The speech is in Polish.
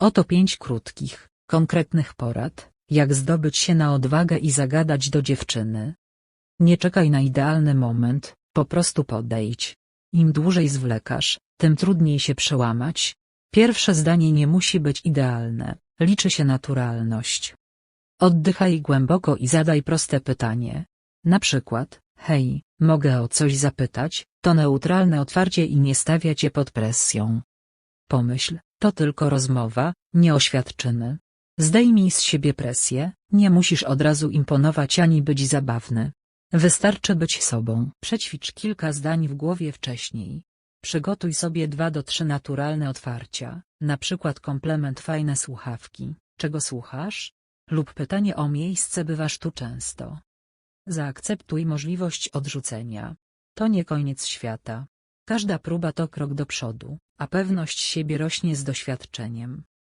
Oto pięć krótkich, konkretnych porad, jak zdobyć się na odwagę i zagadać do dziewczyny. Nie czekaj na idealny moment, po prostu podejdź. Im dłużej zwlekasz, tym trudniej się przełamać. Pierwsze zdanie nie musi być idealne, liczy się naturalność. Oddychaj głęboko i zadaj proste pytanie. Na przykład, hej, mogę o coś zapytać? To neutralne otwarcie i nie stawia cię pod presją. Pomyśl, to tylko rozmowa, nie oświadczyny. Zdejmij z siebie presję, nie musisz od razu imponować ani być zabawny. Wystarczy być sobą. Przećwicz kilka zdań w głowie wcześniej. Przygotuj sobie dwa do trzy naturalne otwarcia, na przykład komplement fajne słuchawki, czego słuchasz? Lub pytanie o miejsce bywasz tu często. Zaakceptuj możliwość odrzucenia. To nie koniec świata. Każda próba to krok do przodu, a pewność siebie rośnie z doświadczeniem.